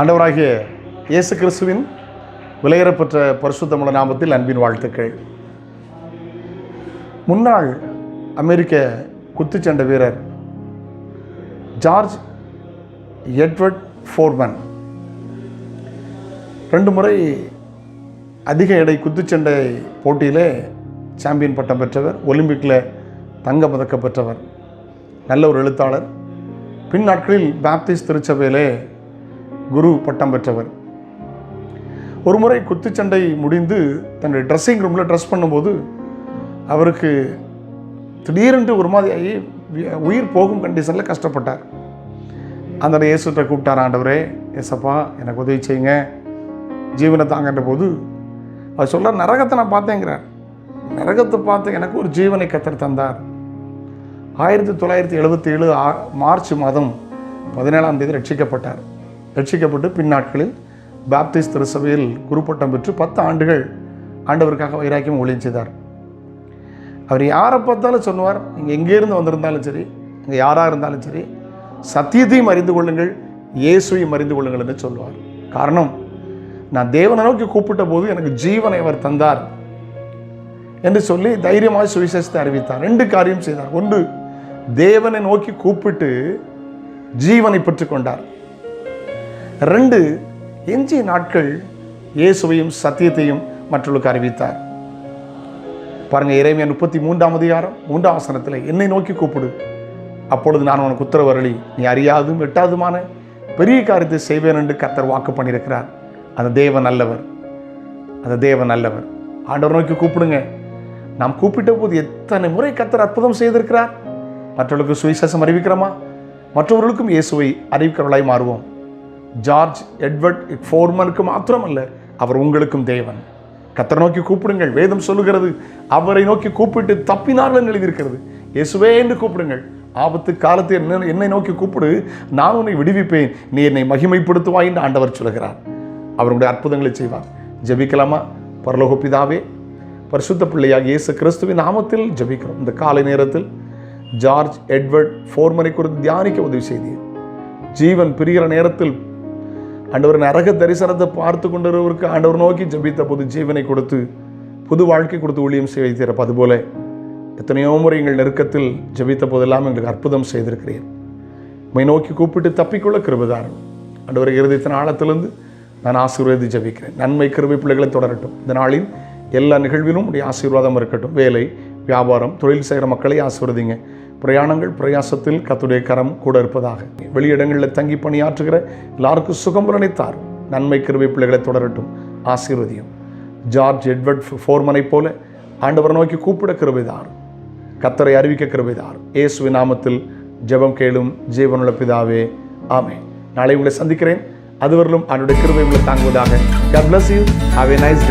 ஆண்டவராகிய இயேசு கிறிஸ்துவின் விலையேறப்பெற்ற பரிசுத்தமுள்ள நாமத்தில் அன்பின் வாழ்த்துக்கள். முன்னாள் அமெரிக்க குத்துச்சண்டை வீரர் ஜார்ஜ் எட்வர்ட் ஃபோர்மன் ரெண்டு முறை அதிக எடை குத்துச்சண்டை போட்டியிலே சாம்பியன் பட்டம் பெற்றவர் ஒலிம்பிக்கில் தங்க பதக்கம் பெற்றவர். நல்ல ஒரு எழுத்தாளர். பின் நாட்களில் பேப்டிஸ்ட் திருச்சபையிலே குரு பட்டம் பெற்றவர். ஒரு முறை குத்துச்சண்டை முடிந்து தன்னுடைய ட்ரெஸ்ஸிங் ரூமில் ட்ரெஸ் பண்ணும்போது அவருக்கு திடீரென்று ஒரு மாதிரி உயிர் போகும் கண்டிஷனில் கஷ்டப்பட்டார். அந்த இயேசுகிட்ட கூப்பிட்டார் ஆண்டவரே ஏசப்பா எனக்கு உதவி செய்யுங்க. ஜீவனை தாங்கன்ற போது அவர் சொல்ல நரகத்தை நான் பார்த்தேங்கிறார். நரகத்தை பார்த்து எனக்கு ஒரு ஜீவனை கத்தர் தந்தார். ஆயிரத்தி தொள்ளாயிரத்தி எழுபத்தி ஏழு மார்ச் மாதம் பதினேழாம் தேதி ரட்சிக்கப்பட்டார். ரட்சிக்கப்பட்டு பின்னாட்களில் பாப்டிஸ்ட் திருச்சபையில் குருப்பட்டம் பெற்று பத்து ஆண்டுகள் ஆண்டவருக்காக வைராக்கியம் ஊழியம் செய்தார். அவர் யாரை பார்த்தாலும் சொல்லுவார் நீங்கள் எங்கேருந்து வந்திருந்தாலும் சரி இங்கே யாராக இருந்தாலும் சரி சத்தியத்தையும் அறிந்து கொள்ளுங்கள் இயேசுவையும் அறிந்து கொள்ளுங்கள் என்று சொல்லுவார். காரணம் நான் தேவனை நோக்கி கூப்பிட்ட போது எனக்கு ஜீவனை அவர் தந்தார் என்று சொல்லி தைரியமாக சுவிசேஷத்தை அறிவித்தார். ரெண்டு காரியம் செய்தார். ஒன்று தேவனை நோக்கி கூப்பிட்டு ஜீவனை பெற்றுக்கொண்டார். ரெண்டு எஞ்சிய நாட்கள் இயேசுவையும் சத்தியத்தையும் மற்றவர்களுக்கு அறிவித்தார். பாருங்க இறைமையா முப்பத்தி மூன்றாம் அதிகாரம் மூன்றாம் வசனத்தில் என்னை நோக்கி கூப்பிடு. அப்பொழுது நான் உனக்கு உத்தரவு அருளி நீ அறியாதும் எட்டாதுமான பெரிய காரியத்தை செய்வேன் என்று கத்தர் வாக்கு பண்ணியிருக்கிறார். அந்த தேவன் நல்லவர். அந்த தேவன் நல்லவர். ஆண்டவர் நோக்கி கூப்பிடுங்க. நாம் கூப்பிட்ட போது எத்தனை முறை கத்தர் அற்புதம் செய்திருக்கிறார். மற்றவர்களுக்கு சுவிசேஷம் அறிவிக்கிறோமா? மற்றவர்களுக்கும் இயேசுவை அறிவிக்கிறவர்களாய் மாறுவோம். ஜார்ஜ் எட்வர்ட் ஃபோர்மனுக்கு மாத்திரமல்ல அவர் உங்களுக்கும் தேவன். கத்தரை நோக்கி கூப்பிடுங்கள். வேதம் சொல்லுகிறது அவரை நோக்கி கூப்பிட்டு தப்பினார்கள் எழுதியிருக்கிறது. இயேசுவே என்று கூப்பிடுங்கள். ஆபத்து காலத்தில் என்ன என்னை நோக்கி கூப்பிடு நான் உன்னை விடுவிப்பேன். நீ என்னை மகிமைப்படுத்துவாய் என்று ஆண்டவர் சொல்கிறார் அவருடைய அற்புதங்களை செய்வார். ஜெபிக்கலாமா? பரலோகப்பிதாவே பரிசுத்த பிள்ளையாக இயேசு கிறிஸ்துவின் நாமத்தில் ஜபிக்கிறோம். இந்த காலை நேரத்தில் ஜார்ஜ் எட்வர்ட் ஃபோர்மனை குறித்து தியானிக்க உதவி செய்தீர். ஜீவன் பிரிகிற நேரத்தில் ஆண்டவர் நரக தரிசனத்தை பார்த்து கொண்டிருவருக்கு ஆண்டவர் நோக்கி ஜெபித்த போது ஜீவனை கொடுத்து புது வாழ்க்கை கொடுத்து ஊழியம் செய்ய வைத்திருப்ப அதுபோல எத்தனையோ முறை எங்கள் நெருக்கத்தில் ஜபித்த போதெல்லாம் எங்களுக்கு அற்புதம் செய்திருக்கிறீர். உண்மை நோக்கி கூப்பிட்டு தப்பிக்கொள்ள கிருபதாரன் ஆண்டவர் இருதயத்தின் ஆழத்திலிருந்து நான் ஆசீர்வதி ஜெபிக்கிறேன். நன்மை கிருபை பிள்ளைகளை தொடரட்டும். இந்த நாளின் எல்லா நிகழ்விலும் உடைய ஆசீர்வாதம் இருக்கட்டும். வேலை வியாபாரம் தொழில் செய்கிற மக்களை ஆசீர்வதிங்க. பிரயாணங்கள் பிரயாசத்தில் கத்துடைய கரம் கூட இருப்பதாக. வெளியிடங்களில் தங்கி பணியாற்றுகிற எல்லாருக்கும் சுகம் நினைத்தார் நன்மை கிருபை பிள்ளைகளை தொடரட்டும். ஆசீர்வதியும். ஜார்ஜ் எட்வர்ட் ஃபோர்மனை போல ஆண்டவர் நோக்கி கூப்பிட கிருபைதார். கத்தரை அறிவிக்க கிருபைதார். இயேசுவி நாமத்தில் ஜெபம் கேளும் ஜீவனுள்ள பிதாவே ஆமே நாளை உங்களை சந்திக்கிறேன். அதுவரையிலும் அவனுடைய கிருபை உங்களை தாங்குவதாக. God bless you. Have a nice day.